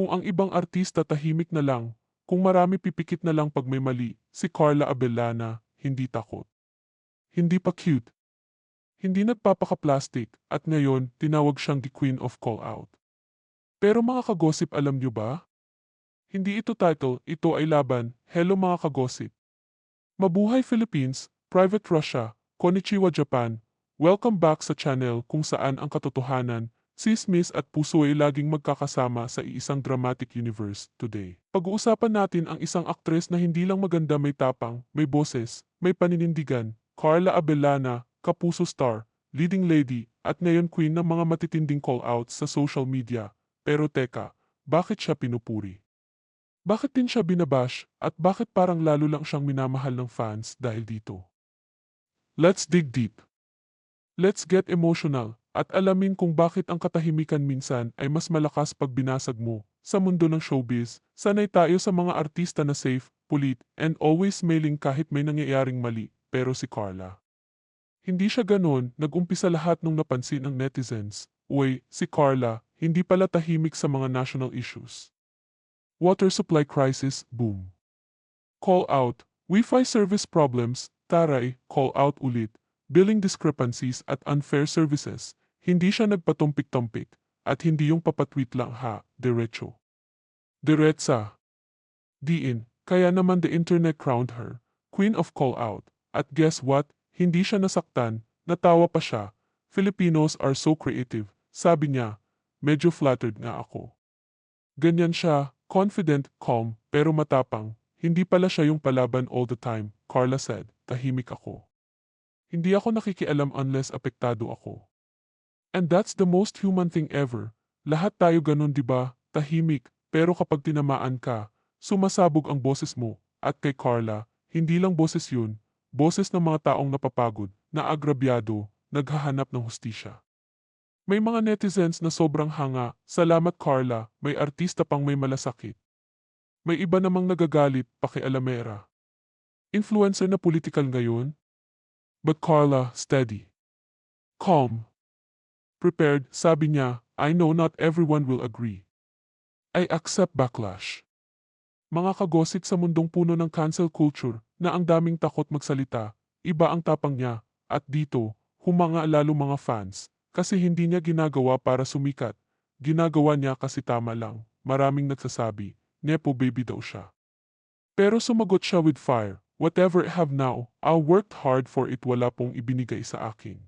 Kung ang ibang artista tahimik na lang, kung marami pipikit na lang pag may mali, si Carla Abellana, hindi takot. Hindi pa cute. Hindi nagpapaka-plastic at ngayon tinawag siyang the Queen of Call Out. Pero mga kagosip alam niyo ba? Hindi ito title, ito ay laban. Hello mga kagosip. Mabuhay Philippines, Private Russia, Konnichiwa Japan. Welcome back sa channel kung saan ang katotohanan, sismis at puso ay laging magkakasama sa iisang dramatic universe today. Pag-uusapan natin ang isang aktres na hindi lang maganda may tapang, may boses, may paninindigan, Carla Abellana, kapuso star, leading lady, at ngayon queen ng mga matitinding call-outs sa social media. Pero teka, bakit siya pinupuri? Bakit din siya binabash at bakit parang lalo lang siyang minamahal ng fans dahil dito? Let's dig deep. Let's get emotional at alamin kung bakit ang katahimikan minsan ay mas malakas pag binasag mo. Sa mundo ng showbiz, sanay tayo sa mga artista na safe, pulit, and always smiling kahit may nangyayaring mali. Pero si Carla. Hindi siya ganon, nag-umpisa lahat nung napansin ng netizens. Uy, si Carla, hindi pala tahimik sa mga national issues. Water supply crisis, boom. Call out, Wi-Fi service problems, taray, call out ulit. Billing discrepancies at unfair services, hindi siya nagpatumpik-tumpik, at hindi yung papatweet lang ha, diretso. Diretsa. Diin, kaya naman the internet crowned her, queen of call out, at guess what, hindi siya nasaktan, natawa pa siya. Filipinos are so creative, sabi niya, medyo flattered nga ako. Ganyan siya, confident, calm, pero matapang. Hindi pala siya yung palaban all the time, Carla said, tahimik ako. Hindi ako nakikialam unless apektado ako. And that's the most human thing ever. Lahat tayo ganun 'di ba? Tahimik, pero kapag tinamaan ka, sumasabog ang boses mo. At kay Carla, hindi lang boses yun, boses ng mga taong napapagod, naagrabyado, naghahanap ng hustisya. May mga netizens na sobrang hanga, salamat Carla, may artista pang may malasakit. May iba namang nagagalit, pakialamera. Influencer na political ngayon? But Carla, steady. Calm. Prepared, sabi niya, I know not everyone will agree. I accept backlash. Mga kagosit sa mundong puno ng cancel culture na ang daming takot magsalita, iba ang tapang niya, at dito, humanga lalo mga fans, kasi hindi niya ginagawa para sumikat. Ginagawa niya kasi tama lang. Maraming nagsasabi, Nepo baby daw siya. Pero sumagot siya with fire, Whatever I have now, I worked hard for it wala pong ibinigay sa akin.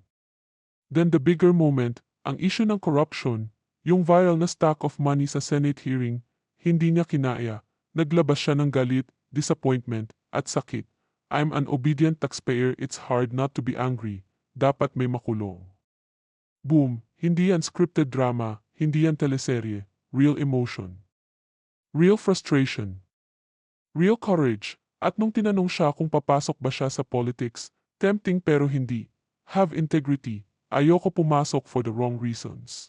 Then the bigger moment, ang issue ng corruption, yung viral na stack of money sa Senate hearing, hindi niya kinaya. Naglabas siya ng galit, disappointment, at sakit. I'm an obedient taxpayer, it's hard not to be angry. Dapat may makulong. Boom, hindi yan scripted drama, hindi yan teleserye, real emotion. Real frustration. Real courage. At nung tinanong siya kung papasok ba siya sa politics, tempting pero hindi. Have integrity. Ayoko pumasok for the wrong reasons.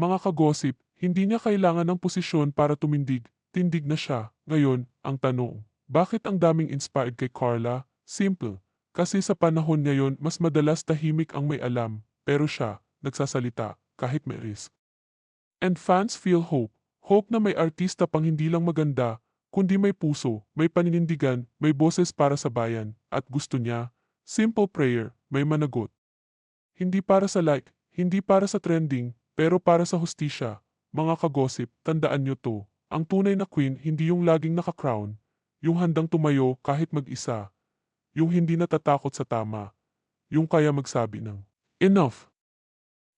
Mga kagosip, hindi niya kailangan ng posisyon para tumindig, tindig na siya. Ngayon, ang tanong, bakit ang daming inspired kay Carla? Simple. Kasi sa panahon ngayon, mas madalas tahimik ang may alam, pero siya, nagsasalita, kahit may risk. And fans feel hope. Hope na may artista pang hindi lang maganda, kundi may puso, may paninindigan, may boses para sa bayan, at gusto niya, simple prayer, may managot. Hindi para sa like, hindi para sa trending, pero para sa hustisya. Mga kagosip, tandaan nyo to, ang tunay na queen hindi yung laging naka-crown, yung handang tumayo kahit mag-isa, yung hindi natatakot sa tama, yung kaya magsabi ng, enough.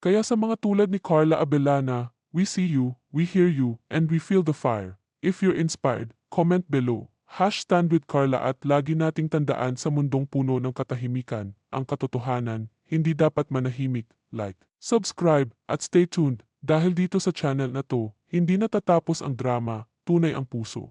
Kaya sa mga tulad ni Carla Abellana, we see you, we hear you, and we feel the fire. If you're inspired, comment below. Hash stand with Carla at lagi nating tandaan sa mundong puno ng katahimikan, ang katotohanan, hindi dapat manahimik, like, subscribe, at stay tuned, dahil dito sa channel na to, hindi natatapos ang drama, tunay ang puso.